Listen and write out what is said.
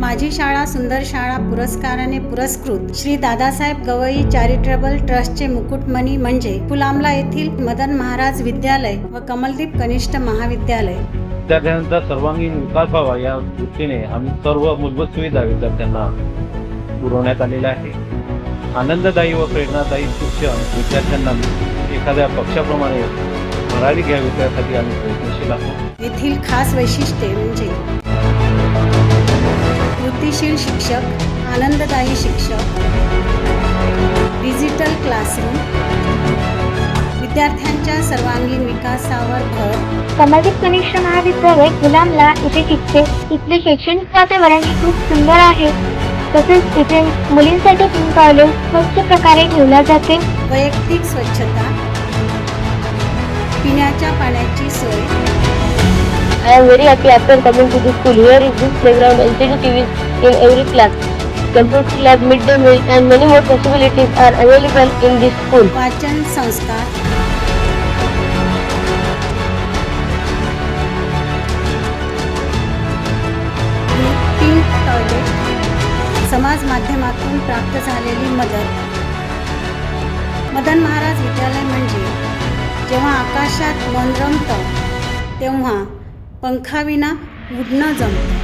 माझी शाळा सुंदर शाळा पुरस्काराने पुरस्कृत श्री दादासाहेब गवई चॅरिटेबल ट्रस्टचे मुकुटमणी म्हणजे फुलामला येथील मदन महाराज विद्यालय व कमलदीप कनिष्ठ महाविद्यालय. विद्यार्थ्यांचा सर्वांगीण विकास व्हावा या दृष्टीने आम्ही सर्व मूलभूत सुविधा विद्यार्थ्यांना पुरवण्यात आलेल्या आहे आनंददायी व प्रेरणादायी शिक्षण विद्यार्थ्यांना एखाद्या पक्षाप्रमाणे भरारी घ्यावी त्यासाठी आम्ही प्रयत्नशील आहोत. येथील खास वैशिष्ट्ये म्हणजे कृतीशील शिक्षक आनंददायी शिक्षक डिजिटल क्लासरूम विद्यार्थ्यांच्या सर्वांगीण विकासावर भर. कमलदीप कनिष्ठ महाविद्यालय गुलामला इथे शिकते. इथले शैक्षणिक वातावरण खूप सुंदर आहे. तसेच इथे मुलींसाठी तीन टॉयलेट स्वच्छ प्रकारे ठेवल्या जाते. वैयक्तिक स्वच्छता पिण्याच्या पाण्याची सोय I am very happy after coming to this school. Here is this playground, LCD TVs in every class. Computer lab, midday meal and many more possibilities are available in this school. वाचन संस्कार pink toilet समाज माध्यमातून प्राप्त झालेली मदत मदन महाराज विद्यालय म्हणजे जेव्हा आकाशात मन रमतं तेव्हा पंखाविना उडणं जमतं.